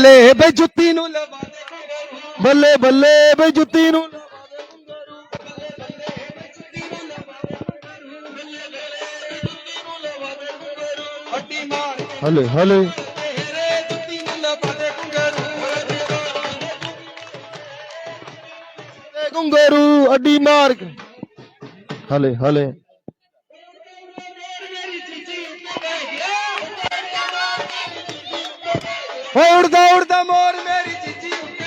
ਬੱਲੇ ਬਈ ਜੁੱਤੀ ਨੂੰ ਲਵਾ ਦੇ ਬੱਲੇ ਬੱਲੇ ਬਈ ਜੁੱਤੀ ਨੂੰ ਹਲੇ ਹਲੇ। ਤੇਰੇ ਜੁੱਤੀ ਨੂੰ ਲਵਾ ਦੇ ਗੁੰਗਰੂ ਅੱਡੀ ਮਾਰ ਹਲੇ ਹਲੇ। ਓ ਉੜਦਾ ਉੜਦਾ ਮੋਰ ਮੇਰੀ ਚੀਚੀ ਉੱਤੇ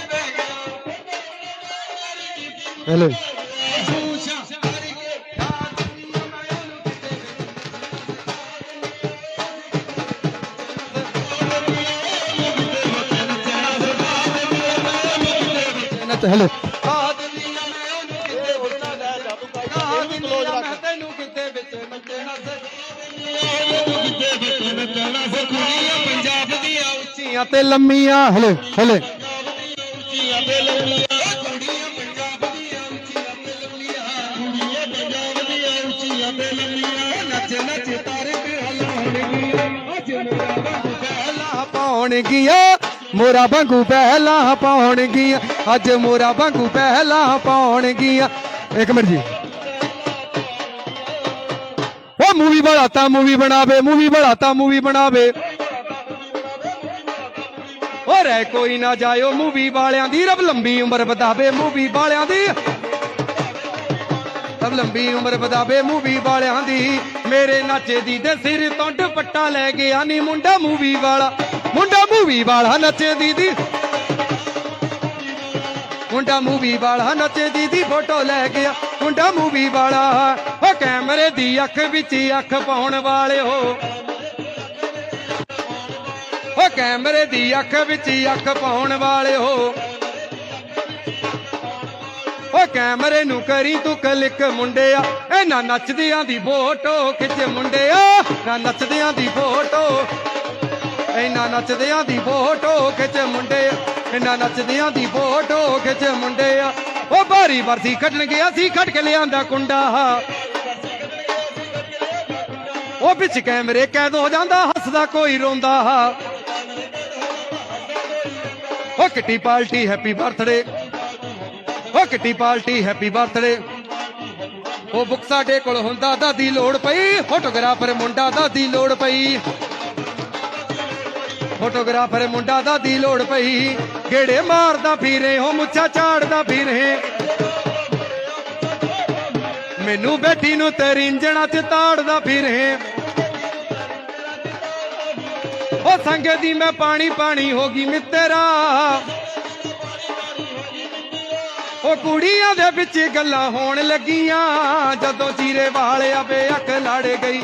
ਹਲਾਉਣਗੀਆਂ ਅੱਜ ਮੇਰਾ ਬਾਬੂ ਪਹਿਲਾ ਪਾਉਣਗੀਆਂ ਮੋਰਾ ਵਾਂਗੂ ਪਹਿਲਾ ਪਾਉਣਗੀਆਂ ਅੱਜ ਮੋਰਾ ਵਾਂਗੂ ਪਹਿਲਾ ਪਾਉਣਗੀਆਂ ਇੱਕ ਮਿੰਟ ਜੀ ਉਹ ਮੂਵੀ ਬਣਾਤਾ ਮੂਵੀ ਬਣਾਵੇ ਮੂਵੀ ਬਣਾਤਾ ਮੂਵੀ ਬਣਾਵੇ ਹੋ ਰਹਿ ਕੋਈ ਨਾ ਜਾਇਓ ਮੂਵੀ ਵਾਲਿਆਂ ਦੀ, ਰੱਬ ਲੰਬੀ ਉਮਰ ਵਧਾਵੇ ਮੂਵੀ ਵਾਲਿਆਂ ਦੀ। ਰੱਬ ਲੰਬੀ ਉਮਰ ਵਧਾਵੇ ਮੂਵੀ ਵਾਲਿਆਂ ਦੀ। ਮੇਰੇ ਨਾਚੇ ਦੀ ਦੇ ਸਿਰ ਤੋਂ ਦੁਪੱਟਾ ਲੈ ਗਿਆ ਨੀ ਮੁੰਡਾ ਮੂਵੀ ਵਾਲਾ। ਮੁੰਡਾ ਮੂਵੀ ਵਾਲਾ ਨੱਚੇ ਦੀਦੀ ਮੁੰਡਾ ਮੂਵੀ ਵਾਲਾ ਨੱਚੇ ਦੀਦੀ ਫੋਟੋ ਲੈ ਗਿਆ ਮੁੰਡਾ ਮੂਵੀ ਵਾਲਾ, ਉਹ ਕੈਮਰੇ ਦੀ ਅੱਖ ਵਿੱਚ ਅੱਖ ਪਾਉਣ ਵਾਲਿਓ। ਉਹ ਕੈਮਰੇ ਦੀ ਅੱਖ ਵਿੱਚ ਅੱਖ ਪਾਉਣ ਵਾਲਿਓ ਉਹ ਕੈਮਰੇ ਨੂੰ ਕਰੀ ਤੂੰ ਕਲਿੱਕ ਮੁੰਡਿਆ। ਇਹਨਾਂ ਨੱਚਦਿਆਂ ਦੀ ਫੋਟੋ ਖਿੱਚ ਮੁੰਡਿਆ। ਨਾ ਨੱਚਦਿਆਂ ਦੀ ਫੋਟੋ ਇਹਨਾਂ ਨੱਚਦਿਆਂ ਦੀ ਫੋਟੋ ਖਿੱਚ ਮੁੰਡਿਆ। ਇਹਨਾਂ ਨੱਚਦਿਆਂ ਦੀ ਫੋਟੋ ਖਿੱਚ ਮੁੰਡਿਆ। ਉਹ ਭਾਰੀ ਵਰਸੀ ਕੱਢਣ ਗਿਆ ਸੀ ਕੱਢ ਕੇ ਲਿਆਂਦਾ ਕੁੰਡਾ। ਉਹ ਵਿੱਚ ਕੈਮਰੇ ਕੈਦ ਹੋ ਜਾਂਦਾ, ਹੱਸਦਾ ਕੋਈ ਰੋਂਦਾ। ਉਹ ਕਿੱਟੀ ਪਾਰਟੀ ਹੈਪੀ ਬਰਥਡੇ। ਉਹ ਕਿੱਟੀ ਪਾਰਟੀ ਹੈਪੀ ਬਰਥਡੇ। ਉਹ ਬੁੱਕ ਸਾਡੇ ਕੋਲ ਹੁੰਦਾ, ਦਾਦੀ ਲੋੜ ਪਈ। ਫੋਟੋਗ੍ਰਾਫਰ ਮੁੰਡਾ, ਦਾਦੀ ਲੋੜ ਪਈ। ਫੋਟੋਗ੍ਰਾਫਰ ਮੁੰਡਾ, ਦਾਦੀ ਲੋੜ ਪਈ। ਗੇੜੇ ਮਾਰਦਾ ਫਿਰੇ ਹੋ ਮੁੱਛਾ ਝਾੜਦਾ ਫਿਰੇ। ਮੈਨੂੰ ਬੈਠੀ ਨੂੰ ਤੇਰੀ ਇੰਜਣਾ ਚ ਤਾੜਦਾ ਫਿਰੇ। ਉਹ ਸੰਗੇ ਦੀ ਮੈਂ ਪਾਣੀ ਪਾਣੀ ਹੋ ਗਈ ਮਿੱਤਰਾ। ਉਹ ਕੁੜੀਆਂ ਦੇ ਵਿੱਚ ਗੱਲਾਂ ਹੋਣ ਲੱਗੀਆਂ। ਜਦੋਂ ਚੀਰੇ ਵਾਲਿਆ ਵੇ ਅੱਖ ਲੜ ਗਈ।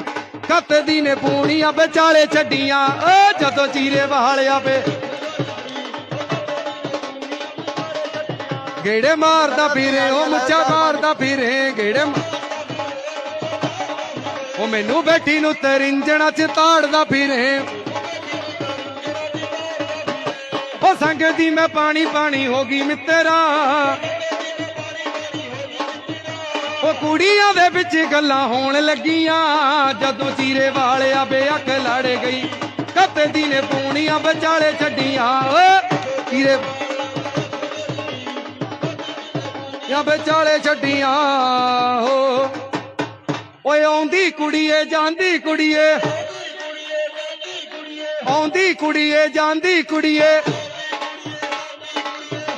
ਕੱਤ ਦੀ ਨੇ ਪੂਣੀਆਂ ਵਿਚਾਲੇ ਛੱਡੀਆਂ। ਓ ਜਦੋਂ ਚੀਰੇ ਵਾਲਿਆ ਵੇ ਗੇੜੇ ਮਾਰਦਾ ਫਿਰੇ, ਉਹ ਮੁੱਛਾ ਮਾਰਦਾ ਫਿਰੇ, ਗੇੜੇ ਉਹ ਮੈਨੂੰ ਬੈਠੀ ਨੂੰ ਤਰਿੰਜਣਾ ਚ ਤਾੜਦਾ ਫਿਰੇ। ਉਹ ਸੰਗ ਦੀ ਮੈਂ ਪਾਣੀ ਪਾਣੀ ਹੋ ਗਈ ਮਿੱਤਰਾ। ਉਹ ਕੁੜੀਆਂ ਦੇ ਵਿੱਚ ਗੱਲਾਂ ਹੋਣ ਲੱਗੀਆਂ। ਜਦੋਂ ਚੀਰੇ ਵਾਲਿਆ ਬੇਅੱਖ ਲੜ ਗਈ। ਕੱਤੇ ਦੀ ਨੇ ਪੂਣੀਆਂ ਵਿਚਾਲੇ ਛੱਡੀਆਂ। ਓ ਚੀਰੇ ਜਾਂ ਵਿਚਾਲੇ ਛੱਡੀਆਂ। ਹੋ, ਓਏ, ਆਉਂਦੀ ਕੁੜੀਏ, ਜਾਂਦੀ ਕੁੜੀਏ। ਆਉਂਦੀ ਕੁੜੀਏ, ਜਾਂਦੀ ਕੁੜੀਏ।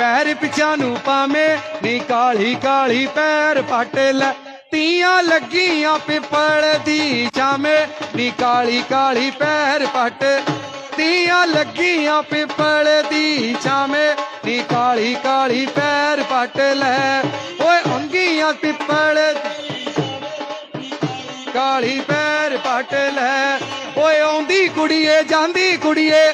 ਪੈਰ ਪਿਛਾ ਨੂੰ ਪਾਵੇਂ ਨੀ ਕਾਲੀ ਕਾਲੀ ਪੈਰ ਪੱਟ ਲੈ। ਤੀਆਂ ਲੱਗੀਆਂ ਪਿੱਪਲ ਦੀ ਛਾਵੇਂ ਨੀ ਕਾਲੀ ਕਾਲੀ ਪੈਰ ਪੱਟ। ਤੀਆਂ ਲੱਗੀਆਂ ਪਿੱਪਲ ਦੀ ਛਾਵੇਂ ਨੀ ਕਾਲੀ ਕਾਲੀ ਪੈਰ ਪੱਟ ਲੈ। ਓਏ ਅੰਗੀਆਂ ਪਿੱਪਲ ਕਾਲੀ ਪੈਰ ਪੱਟ ਲੈ। ਓਏ ਆਉਂਦੀ ਕੁੜੀਏ, ਜਾਂਦੀ ਕੁੜੀਏ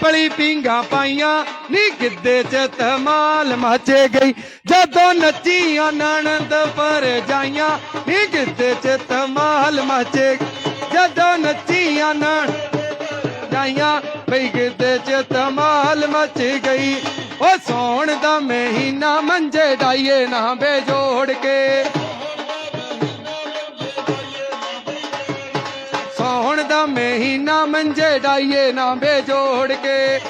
ਪਿਪਲੀ ਪਿੰਗਾ ਪਾਈਆਂ, ਨੀ ਗਿੱਦੇ ਚ ਧਮਾਲ ਮਚੇ ਗਈ। ਜਦੋਂ ਨੱਚੀਆਂ ਆਨੰਦ ਪਰ ਜਾਈਆਂ, ਨੀ ਗਿੱਦੇ ਚ ਧਮਾਲ ਮਚੇ ਜਦੋਂ ਨੱਚੀਆਂ ਨਣ ਜਾਈਆਂ, ਬਈ ਗਿੱਦੇ ਚ ਧਮਾਲ ਮਚ ਗਈ। ਉਹ ਸੌਣ ਦਾ ਮਹੀਨਾ ਮੰਜੇ ਡਾਈਏ ਨਾ ਬੇਜੋੜ ਕੇ। ਦਾ ਮਹੀਨਾ ਮੰਜੇ ਡਾਈਏ ਨਾ ਬੇਜੋੜ ਕੇ।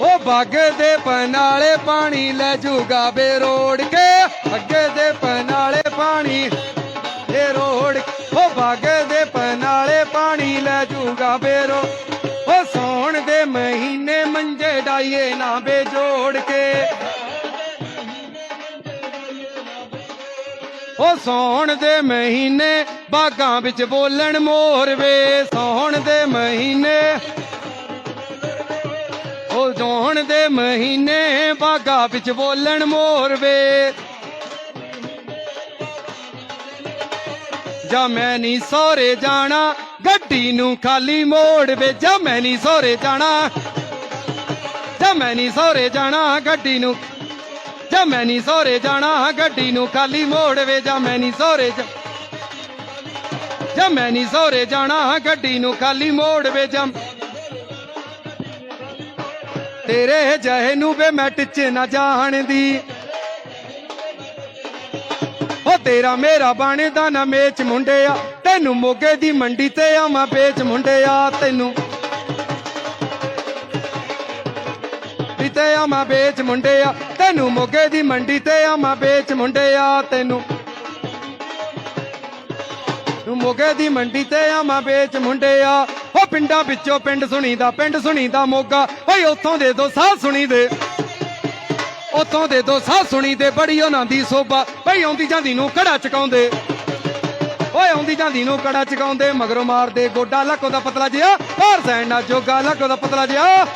ਉਹ ਬਾਗੇ ਦੇ ਪਨਾਲੇ ਪਾਣੀ ਲੈ ਜੂਗਾ ਬੇਰੋੜ ਕੇ। ਅੱਗੇ ਦੇ ਪਨਾਲੇ ਪਾਣੀ ਇਹ ਰੋੜ ਉਹ ਬਾਗੇ ਦੇ ਪਨਾਲੇ ਪਾਣੀ ਲੈ ਜੂਗਾ ਬੇਰੋ ਉਹ ਸੌਣ ਦੇ ਮਹੀਨੇ ਮੰਜੇ ਡਾਈਏ ਨਾ ਬੇਜੋੜ ਕੇ। ਉਹ ਸੌਣ ਦੇ ਮਹੀਨੇ ਬਾਗਾਂ ਵਿੱਚ ਬੋਲਣ ਮੋਰ ਵੇ, ਸੌਣ ਦੇ ਮਹੀਨੇ। ਉਹ ਜੋਣ ਦੇ ਮਹੀਨੇ ਬਾਗਾ ਵਿੱਚ ਬੋਲਣ ਮੋਰ ਵੇ। ਜਾ ਮੈਂ ਨਹੀਂ ਸੋਰੇ ਜਾਣਾ, ਗੱਡੀ ਨੂੰ ਖਾਲੀ ਮੋੜ ਵੇ। ਜਾ ਮੈਂ ਨਹੀਂ ਸੋਰੇ ਜਾਣਾ, ਜਾ ਮੈਂ ਨਹੀਂ ਸੋਰੇ ਜਾਣਾ, ਗੱਡੀ ਨੂੰ ਜਾਂ ਮੈਂ ਨਹੀਂ ਸੋਰੇ ਜਾਣਾ, ਗੱਡੀ ਨੂੰ ਖਾਲੀ ਮੋੜਵੇ ਜਾਂ ਮੈਂ ਨਹੀਂ ਸੋਰੇ ਜਾ ਜਾ ਮੈਂ ਨਹੀਂ ਸੋਰੇ ਜਾਣਾ, ਗੱਡੀ ਨੂੰ ਖਾਲੀ ਮੋੜ ਵੇ ਤੇਰੇ ਜਹੇ ਨੂੰ ਵੇ ਮੈਂ ਟਿੱਚੇ ਨਾ ਜਾਣਦੀ। ਉਹ ਤੇਰਾ ਮੇਰਾ ਬਾਣੇ ਦਾ ਨਾ ਮੇਚ ਮੁੰਡਿਆ, ਤੈਨੂੰ ਮੋਗੇ ਦੀ ਮੰਡੀ ਤੇ ਆਵਾਂ ਵੇਚ ਮੁੰਡਿਆ, ਤੈਨੂੰ ਤੇ ਆਵਾਂ ਵੇਚ ਮੁੰਡਿਆ। ਤੈਨੂੰ ਮੋਗੇ ਦੀ ਮੰਡੀ ਤੇ ਆਵਾਂ ਵੇਚ ਮੁੰਡਿਆ ਤੈਨੂੰ। ਤੂੰ ਮੋਗੇ ਦੀ ਮੰਡੀ ਤੇ ਆਵਾਂ ਵੇਚ ਮੁੰਡਿਆ। ਉਹ ਪਿੰਡਾਂ ਵਿੱਚੋਂ ਪਿੰਡ ਸੁਣੀਦਾ ਪਿੰਡ ਸੁਣੀਦਾ ਮੋਗਾ। ਓਏ ਉੱਥੋਂ ਦੇ ਦੋ ਸਾਹ ਸੁਣੀ ਦੇ ਉੱਥੋਂ ਦੇ ਦੋ ਸਾਹ ਸੁਣੀ ਦੇ ਬੜੀ ਉਹਨਾਂ ਦੀ ਸੋਭਾ। ਭਈ ਆਉਂਦੀ ਜਾਂਦੀ ਨੂੰ ਕੜਾ ਚਕਾਉਂਦੇ। ਓਏ ਆਉਂਦੀ ਜਾਂਦੀ ਨੂੰ ਕੜਾ ਚਕਾਉਂਦੇ, ਮਗਰੋਂ ਮਾਰਦੇ ਗੋਡਾ। ਲੱਕੋ ਦਾ ਪਤਲਾ ਜਿਹਾ ਹੋਰ ਸੈਣ ਨਾ ਜੋਗਾ। ਲੱਕੋ ਦਾ ਪਤਲਾ ਜਿਹਾ।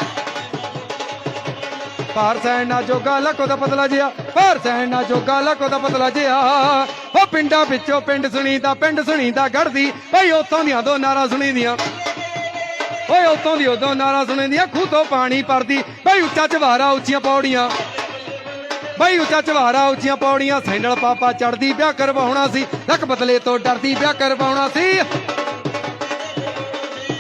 ਭਾਰ ਸਹਿਣ ਨਾ ਜੋਗਾ ਲੱਕੋ ਦਾ ਪਤਲਾ ਜਿਹਾ, ਭਾਰ ਸਹਿਣ ਨਾ ਜੋਗਾ ਲੱਕੋ ਦਾ ਪਤਲਾ ਜਿਹਾ। ਉਹ ਪਿੰਡਾਂ ਵਿੱਚੋਂ ਪਿੰਡ ਸੁਣੀਦਾ ਪਿੰਡ ਸੁਣੀਦਾ ਗੜਦੀ ਭਈ ਉੱਥੋਂ ਦੀਆਂ ਦੋ ਨਾਰਾ ਸੁਣੀਦੀਆਂ। ਓਏ ਉੱਤੋਂ ਦੀ ਉਦੋਂ ਨਾਰਾ ਸੁਣੀਦੀਆਂ, ਖੂਹ ਤੋਂ ਪਾਣੀ ਪਰਦੀ ਬਈ ਉੱਚਾ ਚਵਾਰਾ ਉੱਚੀਆਂ ਪੌੜੀਆਂ। ਬਈ ਉੱਚਾ ਚਵਾਰਾ ਉੱਚੀਆਂ ਪੌੜੀਆਂ ਸੈਂਡਲ ਪਾਪਾ ਚੜਦੀ ਵਿਆਹ ਕਰਵਾਉਣਾ ਸੀ ਲੱਕ ਬਦਲੇ ਤੋਂ ਡਰਦੀ, ਵਿਆਹ ਕਰਵਾਉਣਾ ਸੀ।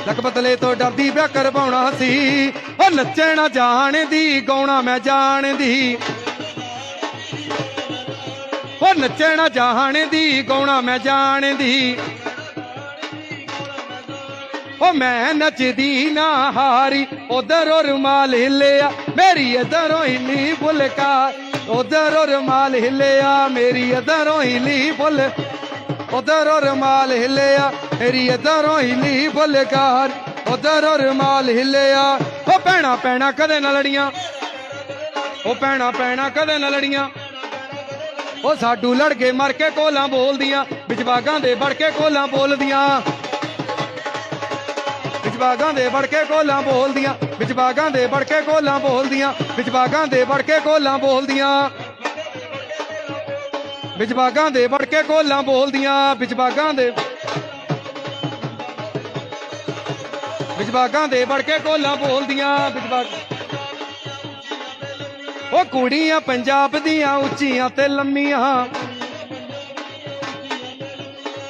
ਲੱਕ ਬਦਲੇ ਤੋਂ ਡਰਦੀ, ਵਿਆਹ ਕਰਵਾਉਣਾ ਸੀ। ਉਹ ਨੱਚੇ ਨਾ ਜਾਣਦੀ, ਗਾਉਣਾ ਮੈਂ ਜਾਣਦੀ। ਉਹ ਨੱਚੇ ਨਾ ਜਾਣਦੀ, ਗਾਉਣਾ ਮੈਂ ਜਾਣਦੀ। ਉਹ ਮੈਂ ਨੱਚਦੀ ਨਾ ਹਾਰੀ, ਉਧਰੋਂ ਰੁਮਾਲ ਹਿੱਲਿਆ, ਮੇਰੀ ਇਧਰੋਂ ਹਿੱਲੀ ਫੁਲਕਾ ਉਧਰੋਂ ਰੁਮਾਲ ਹਿੱਲਿਆ, ਮੇਰੀ ਇਧਰੋਂ ਹਿੱਲੀ ਫੁੱਲ ਉਧਰੋਂ ਰੁਮਾਲ ਹਿੱਲਿਆ, ਮੇਰੀ ਇਧਰੋਂ ਹਿੱਲੀ ਫੁਲਕਾਰ। ਉਧਰੋਂ ਰੁਮਾਲ ਹਿੱਲਿਆ। ਉਹ ਭੈਣਾ ਭੈਣਾ ਕਦੇ ਨਾ ਲੜੀਆਂ। ਉਹ ਭੈਣਾ ਭੈਣਾ ਕਦੇ ਨਾ ਲੜੀਆਂ। ਉਹ ਸਾਡੂ ਲੜ ਕੇ ਮਰ ਕੇ ਕੋਲਾਂ ਬੋਲਦੀਆਂ। ਵਿੱਚ ਦੇ ਵੜ ਕੇ ਕੋਲਾਂ ਬੋਲਦੀਆਂ। ਵਿੱਚ ਦੇ ਵੜ ਕੇ ਕੋਲਾਂ ਬੋਲਦੀਆਂ। ਵਿੱਚ ਦੇ ਵੜ ਕੇ ਕੋਲਾਂ ਬੋਲਦੀਆਂ। ਵਿੱਚ ਦੇ ਵੜ ਕੇ ਕੋਲਾਂ ਬੋਲਦੀਆਂ। ਵਿੱਚ ਦੇ ਵੜ ਕੇ ਕੋਲਾਂ ਬੋਲਦੀਆਂ। ਵਿੱਚ ਦੇ ਵਿੱਚ ਦੇ ਵੜ ਕੇ ਕੋਲਾਂ ਬੋਲਦੀਆਂ ਵਿੱਚ ਉਹ ਕੁੜੀਆਂ ਪੰਜਾਬ ਦੀਆਂ ਉੱਚੀਆਂ ਤੇ ਲੰਮੀਆਂ।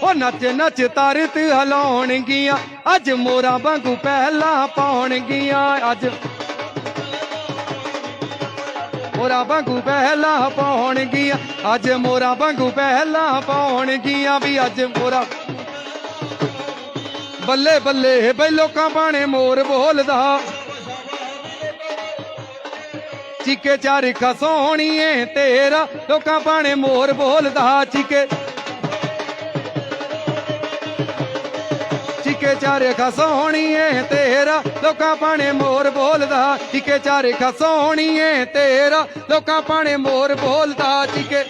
ਉਹ ਨੱਚ ਨੱਚ ਤਰਤ ਹਲਾਉਣਗੀਆਂ, ਅੱਜ ਮੋਰਾਂ ਵਾਂਗੂ ਪਹਿਲਾਂ ਪਾਉਣਗੀਆਂ, ਅੱਜ ਮੋਰਾਂ ਵਾਂਗੂ ਪਹਿਲਾਂ ਪਾਉਣਗੀਆਂ, ਅੱਜ ਮੋਰਾਂ ਵਾਂਗੂ ਪਹਿਲਾਂ ਪਾਉਣਗੀਆਂ ਵੀ ਅੱਜ ਮੋਰਾਂ ਬੱਲੇ ਬੱਲੇ ਬਈ ਲੋਕਾਂ ਬਾਣੇ ਮੋਰ ਬੋਲਦਾ। ਚੀਕੇ ਚਾਰ ਖਸੋਣੀਏ ਤੇਰਾ, ਲੋਕਾਂ ਬਾਣੇ ਮੋਰ ਬੋਲਦਾ। ਚੀਕੇ ਚੀਕੇ ਚਾਰੇ ਖਸੋਣੀਏ ਤੇਰਾ, ਲੋਕਾਂ ਪਾਣੇ ਮੋਰ ਬੋਲਦਾ। ਚੀਕੇ ਚਾਰੇ ਖਸੋਣੀਏ ਤੇਰਾ, ਲੋਕਾਂ ਪਾਣੇ ਮੋਰ ਬੋਲਦਾ। ਚੀਕੇ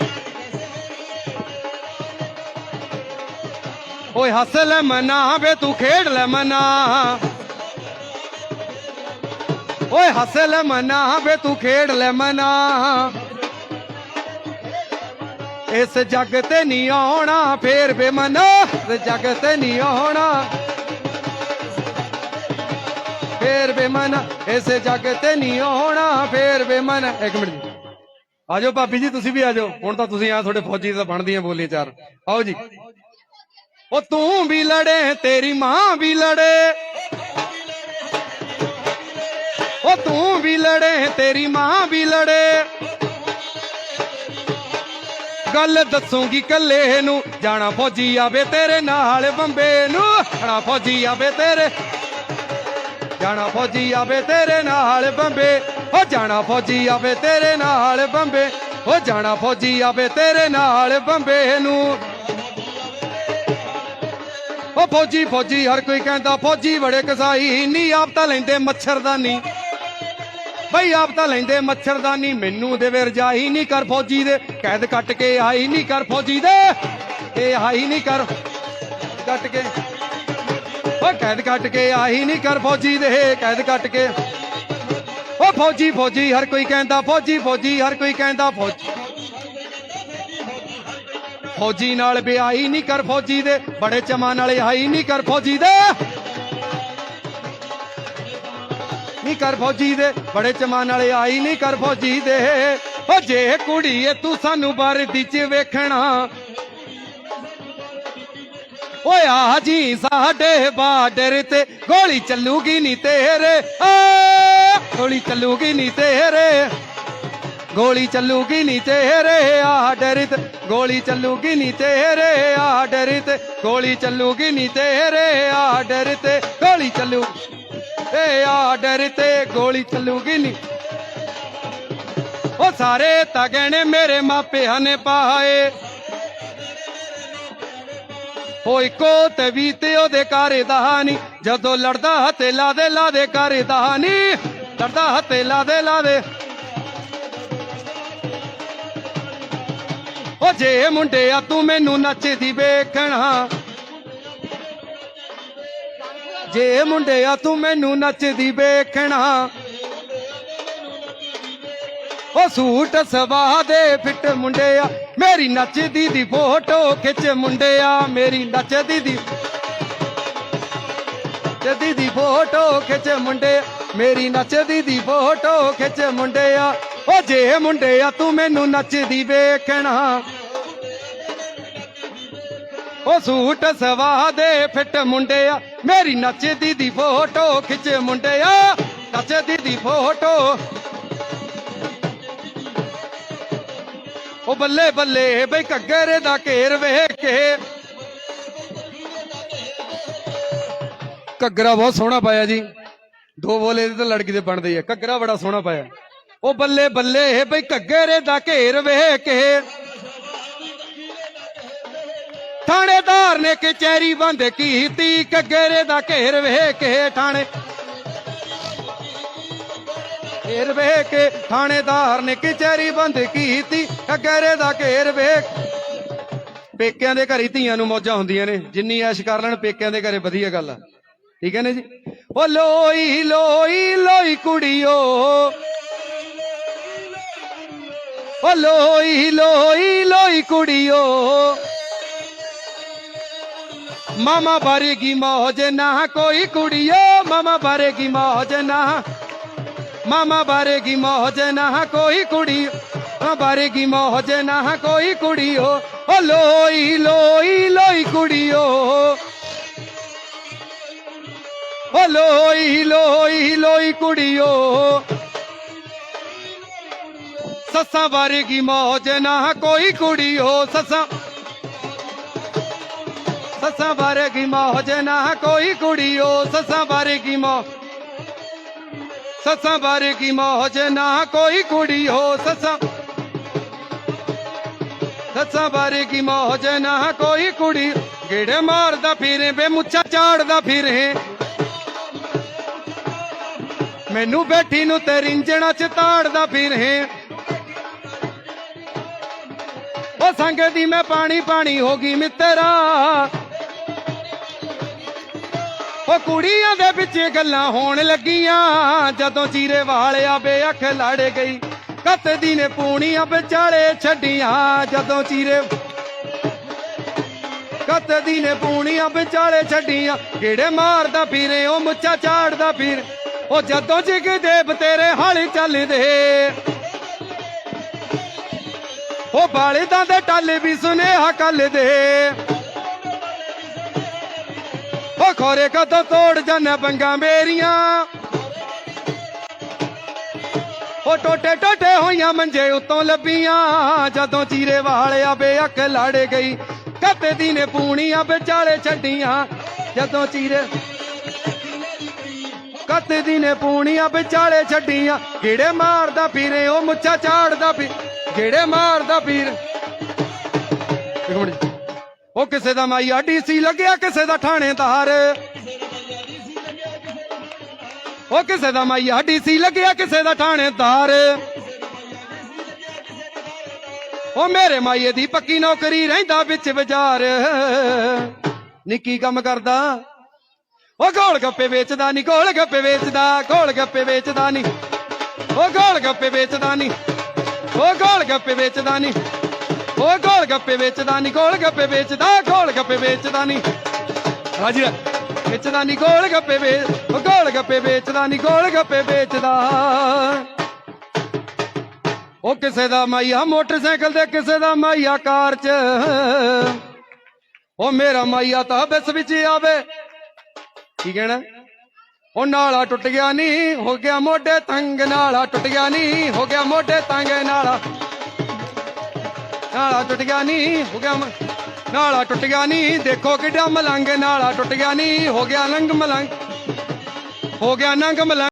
ਓਏ ਹੱਸ ਲੈ ਮਨਾ ਵੇ ਤੂੰ ਖੇਡ ਲੈ ਮਨਾ। ਓਏ ਹੱਸ ਲੈ ਮਨਾ ਵੇ ਤੂੰ ਖੇਡ ਲੈ ਮਨਾ। ਇਸ ਜੱਗ ਤੇ ਨਹੀਂ ਆਉਣਾ ਫੇਰ ਵੇ ਮਨਾ। ਇਸ ਜੱਗ ਤੇ ਨਹੀਂ ਆਉਣਾ ਫੇਰ ਵੇ ਮਨਾ। ਇਸ ਜੱਗ ਤੇ ਨਹੀਂ ਆਉਣਾ ਫੇਰ ਵੇ ਮਨਾ। ਇੱਕ ਮਿੰਟ ਜੀ। ਆਜੋ ਭਾਬੀ ਜੀ, ਤੁਸੀਂ ਵੀ ਆਜੋ ਹੁਣ ਤਾਂ ਤੁਸੀਂ ਆ ਤੁਹਾਡੇ ਫੌਜੀ ਤਾਂ ਬਣਦੀਆਂ ਬੋਲੀ ਚਾਰ। ਆਓ ਜੀ। ਉਹ ਤੂੰ ਵੀ ਲੜੇ, ਤੇਰੀ ਮਾਂ ਵੀ ਲੜੇ। ਉਹ ਤੂੰ ਵੀ ਲੜੇ, ਤੇਰੀ ਮਾਂ ਵੀ ਲੜੇ। ਗੱਲ ਦੱਸੂਗੀ ਕੱਲੇ ਨੂੰ, ਜਾਣਾ ਫੌਜੀ ਆਵੇ ਤੇਰੇ ਨਾਲ ਬੰਬੇ ਨੂੰ। ਜਾਣਾ ਫੌਜੀ ਆਵੇ ਤੇਰੇ, ਜਾਣਾ ਫੌਜੀ ਆਵੇ ਤੇਰੇ ਨਾਲ ਬੰਬੇ। ਉਹ ਜਾਣਾ ਫੌਜੀ ਆਵੇ ਤੇਰੇ ਨਾਲ ਬੰਬੇ ਉਹ ਜਾਣਾ ਫੌਜੀ ਆਵੇ ਤੇਰੇ ਨਾਲ ਬੰਬੇ ਨੂੰ। ਉਹ ਫੌਜੀ ਫੌਜੀ, ਹਰ ਕੋਈ ਕਹਿੰਦਾ ਫੌਜੀ ਬੜੇ ਕਸਾਈ ਨਹੀਂ ਆਪ ਤਾਂ ਲੈਂਦੇ ਮੱਛਰਦਾਨੀ। ਬਈ ਆਪ ਤਾਂ ਲੈਂਦੇ ਮੱਛਰਦਾਨੀ, ਮੈਨੂੰ ਦੇ ਵੇ ਰਜਾਈ ਨਹੀਂ ਕਰ ਫੌਜੀ ਦੇ। ਕੈਦ ਕੱਟ ਕੇ ਆਈ ਨਹੀਂ ਕਰ ਫੌਜੀ ਦੇ। ਇਹ ਆਈ ਨਹੀਂ ਕਰ ਕੱਟ ਕੇ। ਓ ਕੈਦ ਕੱਟ ਕੇ ਆਹੀ ਨਹੀਂ ਕਰ ਫੌਜੀ ਦੇ, ਕੈਦ ਕੱਟ ਕੇ। ਓ ਫੌਜੀ ਫੌਜੀ, ਹਰ ਕੋਈ ਕਹਿੰਦਾ ਫੌਜੀ ਫੌਜੀ, ਹਰ ਕੋਈ ਕਹਿੰਦਾ ਫੌਜੀ ਫੌਜੀ ਨਾਲ ਵਿਆਹੀ ਨਹੀਂ ਕਰ ਫੌਜੀ ਦੇ, ਬੜੇ ਚਮਾਂ ਨਾਲ ਆਈ ਨਹੀਂ ਕਰ ਫੌਜੀ ਦੇ। ਨਹੀਂ ਕਰ ਫੌਜੀ ਦੇ, ਬੜੇ ਚਮਾਂ ਨਾਲ ਆਈ ਨਹੀਂ ਕਰ ਫੌਜੀ ਦੇ। ਓ ਜੇ ਕੁੜੀਏ, ਤੂੰ ਸਾਨੂੰ ਵਰਦੀ ਚ ਵੇਖਣਾ। ਓਏ ਆ ਜੀ, ਸਾਡੇ ਬਾਰਡਰ ਤੇ ਗੋਲੀ ਚੱਲੂਗੀ ਨਹੀਂ ਤੇਰੇ। ਆ, ਗੋਲੀ ਚੱਲੂਗੀ ਨਹੀਂ ਤੇਰੇ। ਗੋਲੀ ਚੱਲੂਗੀ ਨਹੀਂ ਤੇਰੇ ਆਰਡਰ ਤੇ ਗੋਲੀ ਚੱਲੂਗੀ ਨਹੀਂ ਤੇਰੇ ਆਰਡਰ ਤੇ ਗੋਲੀ ਚੱਲੂਗੀ ਨਹੀਂ ਤੇਰੇ ਆਰਡਰ ਤੇ ਗੋਲੀ ਚੱਲੂ ਤੇ ਆਰਡਰ ਤੇ ਗੋਲੀ ਚੱਲੂਗੀ ਨੀ। ਉਹ ਸਾਰੇ ਤਾਂ ਤਗਣੇ ਮੇਰੇ ਮਾਪਿਆਂ ਨੇ ਪਾਏ। ਹੋਈ ਇੱਕੋ ਤੇ ਵੀ ਤੇ ਉਹਦੇ ਘਰ ਦਾ ਨਹੀਂ ਜਦੋਂ ਲੜਦਾ ਹੱਥੇ ਲਾ ਦੇ ਲਾ ਦੇ ਘਰ ਦਾ ਨਹੀਂ ਲੜਦਾ ਹੱਥੇ ਲਾ ਦੇ। ਓ ਜੇ ਮੁੰਡਿਆ ਤੂੰ ਮੈਨੂੰ ਨੱਚਦੀ ਵੇਖਣਾ। ਜੇ ਮੁੰਡਿਆ ਤੂੰ ਮੈਨੂੰ ਨੱਚਦੀ ਵੇਖਣਾ। ਓ ਸੂਟ ਸਵਾ ਦੇ ਫਿੱਟ ਮੁੰਡਿਆ, ਮੇਰੀ ਨੱਚਦੀ ਦੀ ਫੋਟੋ ਖਿੱਚ ਮੁੰਡਿਆ, ਮੇਰੀ ਨੱਚਦੀ ਦੀ ਨੱਚਦੀ ਦੀ ਫੋਟੋ ਖਿੱਚ ਮੁੰਡੇ ਮੇਰੀ ਨੱਚਦੀ ਦੀ ਫੋਟੋ ਖਿੱਚ ਮੁੰਡਿਆ। ਓ ਜੇ ਮੁੰਡਿਆ ਤੂੰ ਮੈਨੂੰ ਨੱਚਦੀ ਵੇਖਣਾ। ਓ ਸੂਟ ਸਵਾ ਦੇ ਫਿੱਟ ਮੁੰਡਿਆ ਮੇਰੀ ਨੱਚਦੀ ਦੀ ਫੋਟੋ ਖਿੱਚ ਮੁੰਡਿਆ ਨੱਚਦੀ ਦੀ ਫੋਟੋ। ਓ ਬੱਲੇ ਬੱਲੇ ਬਈ ਘੱਗਰੇ ਦਾ ਘੇਰ ਵੇਖ ਕੇ। ਘੱਗਰਾ ਬਹੁਤ ਸੋਹਣਾ ਪਾਇਆ ਜੀ। ਦੋ ਬੋਲੇ ਇਹਦੇ ਤਾਂ ਲੜਕੀ ਦੇ ਬਣਦੇ ਆ। ਘੱਗਰਾ ਬੜਾ ਸੋਹਣਾ ਪਾਇਆ। ਉਹ ਬੱਲੇ ਬੱਲੇ ਬਈ ਘੱਗਰੇ ਦਾ ਘੇਰ ਵੇਖ ਕੇ। ਥਾਣੇਦਾਰ ਨੇ ਕਚਹਿਰੀ ਬੰਦ ਕੀਤੀ, ਘੱਗਰੇ ਦਾ ਘੇਰ ਵੇਖ ਕੇ ਥਾਣੇ। ਘੇਰ ਵੇਖ ਕੇ ਥਾਣੇਦਾਰ ਨੇ ਕਚਹਿਰੀ ਬੰਦ ਕੀਤੀ, ਘੱਗਰੇ ਦਾ ਘੇਰ ਵੇਖ। ਪੇਕਿਆਂ ਦੇ ਘਰ ਧੀਆਂ ਨੂੰ ਮੌਜਾਂ ਹੁੰਦੀਆਂ ਨੇ, ਜਿੰਨੀ ਐਸ਼ ਕਰ ਲੈਣ ਪੇਕਿਆਂ ਦੇ ਘਰੇ ਵਧੀਆ ਗੱਲ ਆ। ਠੀਕ ਹੈ ਨੇ ਜੀ? ਉਹ ਲੋਈ ਲੋਈ ਲੋਈ ਕੁੜੀਓ। ਉਹ ਲੋਈ ਲੋਈ ਲੋਈ ਕੁੜੀਓ ਮਾਮਾ ਬਾਰੇਗੀ ਮੌਜ ਨਾ ਕੋਈ ਕੁੜੀਓ ਮਾਮਾ ਬਾਰੇਗੀ ਮੌਜ ਨਾ ਮਾਮਾ ਬਾਰੇਗੀ ਮੌਜ ਨਾ ਕੋਈ ਕੁੜੀ ਮਾਮਾ ਬਾਰੇਗੀ ਮੌਜ ਨਾ ਕੋਈ ਕੁੜੀਓ ਓ ਲੋਈ ਲੋਈ ਲੋਈ ਕੁੜੀਓ ਓ ਲੋਈ ਲੋਈ ਲੋਈ ਕੁੜੀਓ ਸੱਸਾਂ ਬਾਰੇਗੀ ਮੌਜ, ਨਾ ਕੋਈ ਕੁੜੀਓ ਸੱਸਾਂ। ਸੱਸਾਂ ਬਾਰੇਗੀ ਮੌਜ, ਨਾ ਕੋਈ ਕੁੜੀ ਹੋ ਸੱਸਾਂ ਬਾਰੇਗੀ ਮੌ ਸੱਸਾਂ ਬਾਰੇਗੀ ਮੌਜ, ਨਾ ਕੋਈ ਕੁੜੀਓ ਸੱਸਾਂ। ਸੱਸਾਂ ਬਾਰੇਗੀ ਮੌਜ, ਨਾ ਕੋਈ ਕੁੜੀ। ਗੇੜੇ ਮਾਰਦਾ ਫਿਰੇ ਬੇ ਮੁੱਛਾਂ ਝਾੜਦਾ ਫਿਰੇ। ਮੈਨੂੰ ਬੈਠੀ ਨੂੰ ਤੇ ਰਿੰਜਣਾ ਚ ਤਾੜਦਾ ਫਿਰੇ। ਉਹ ਸੰਗ ਦੀ ਮੈਂ ਪਾਣੀ ਪਾਣੀ ਹੋ ਗਈ ਮਿੱਤਰਾ। ਉਹ ਕੁੜੀਆਂ ਦੇ ਵਿੱਚ ਗੱਲਾਂ ਹੋਣ ਲੱਗੀਆਂ, ਜਦੋਂ ਚੀਰੇ ਵਾਲਿਆ ਬੇਅਖ ਲੜ ਗਈ। ਕੱਤ ਦੀ ਨੇ ਪੂਣੀਆਂ ਵਿਚਾਲੇ ਛੱਡੀਆਂ, ਜਦੋਂ ਚੀਰੇ ਕੱਤ ਦੀ ਨੇ ਪੂਣੀਆਂ ਵਿਚਾਲੇ ਛੱਡੀਆਂ। ਕਿਹੜੇ ਮਾਰਦਾ ਫਿਰੇ, ਉਹ ਮੁੱਛਾ ਝਾੜਦਾ ਫਿਰ। ਉਹ ਜਦੋਂ ਜਿਗ ਦੇਵ ਤੇਰੇ ਹਾਲੀ ਚੱਲਦੇ। ਉਹ ਬਾਲਿਦਾਂ ਦੇ ਟੱਲ ਵੀ ਸੁਨੇਹਾ ਕੱਲ ਦੇ। ਉਹ ਖੋਰੇ ਕਦੋਂ ਤੋੜ ਜਾਣਾ ਬੰਗਾ ਮੇਰੀਆਂ। ਉਹ ਟੋਟੇ ਟੋਟੇ ਹੋਈਆਂ ਮੰਜੇ ਉੱਤੋਂ ਲੱਭੀਆਂ। ਜਦੋਂ ਚੀਰੇ ਵਾਲਿਆ ਬੇਅਕ ਲੜ ਗਈ। ਕੱਤੇ ਦੀ ਨੇ ਪੂਣੀਆਂ ਵਿਚਾਲੇ ਛੱਡੀਆਂ। ਜਦੋਂ ਚੀਰੇ ਕੱਤੇ ਦੀ ਨੇ ਪੂਣੀਆਂ ਵਿਚਾਲੇ ਛੱਡੀਆਂ। ਕਿਹੜੇ ਮਾਰਦਾ ਪੀਰੇ, ਉਹ ਮੁੱਛਾ ਝਾੜਦਾ ਫਿਰ ਕਿਹੜੇ ਮਾਰਦਾ ਫਿਰ ਇੱਕ ਮਿੰਟ ਉਹ ਕਿਸੇ ਦਾ ਮਾਈ ਡੀਸੀ ਲੱਗਿਆ, ਕਿਸੇ ਦਾ ਥਾਣੇਦਾਰ ਉਹ ਕਿਸੇ ਦਾ ਮਾਈ ਡੀਸੀ ਲੱਗਿਆ, ਕਿਸੇ ਦਾ ਥਾਣੇਦਾਰ ਉਹ ਮੇਰੇ ਮਾਈਏ ਦੀ ਪੱਕੀ ਨੌਕਰੀ ਰਹਿੰਦਾ ਵਿੱਚ ਬਾਜ਼ਾਰ ਨਿੱਕੀ ਕੰਮ ਕਰਦਾ। ਉਹ ਗੋਲ ਗੱਪੇ ਵੇਚਦਾ ਨਹੀਂ ਗੋਲ ਗੱਪੇ ਵੇਚਦਾ ਗੋਲ ਗੱਪੇ ਵੇਚਦਾ ਨਹੀਂ ਉਹ ਗੋਲ ਗੱਪੇ ਵੇਚਦਾ ਨਹੀਂ ਉਹ ਗੋਲ ਗੱਪੇ ਵੇਚਦਾ ਨਹੀਂ ਉਹ ਗੋਲ ਗੱਪੇ ਵੇਚਦਾ ਨਹੀਂ ਗੋਲ ਗੱਪੇ ਵੇਚਦਾ ਗੋਲ ਗੱਪੇ ਵੇਚਦਾ ਨਹੀਂ ਰਹਿ। ਵੇਚਦਾ ਨਹੀਂ ਗੋਲ ਗੱਪੇ ਵੇਚ ਉਹ ਗੋਲ ਗੱਪੇ ਵੇਚਦਾ ਨਹੀਂ ਗੋਲ ਗੱਪੇ ਵੇਚਦਾ ਉਹ ਕਿਸੇ ਦਾ ਮਾਈਆ ਮੋਟਰਸਾਈਕਲ ਤੇ ਕਿਸੇ ਦਾ ਮਾਈਆ ਕਾਰ 'ਚ ਉਹ ਮੇਰਾ ਮਾਈਆ ਤਾਂ ਬੱਸ ਵਿੱਚ ਆਵੇ ਕੀ ਕਹਿਣਾ? ਉਹ ਨਾਲਾ ਟੁੱਟ ਗਿਆ ਨਹੀਂ ਹੋ ਗਿਆ ਮੋਢੇ ਤੰਗ, ਨਾਲਾ ਟੁੱਟ ਗਿਆ ਨਹੀਂ ਹੋ ਗਿਆ ਮੋਢੇ ਤੰਗ, ਨਾਲਾ ਨਾਲਾ ਟੁੱਟ ਗਿਆ ਨਹੀਂ ਹੋ ਗਿਆ ਨਾਲਾ ਟੁੱਟ ਗਿਆ ਨਹੀਂ ਦੇਖੋ ਕਿੱਡਾ ਮਲੰਗ, ਨਾਲਾ ਟੁੱਟ ਗਿਆ ਨਹੀਂ ਹੋ ਗਿਆ ਲੰਗ ਮਲੰਗ, ਹੋ ਗਿਆ ਨੰਗ ਮਲੰਗ।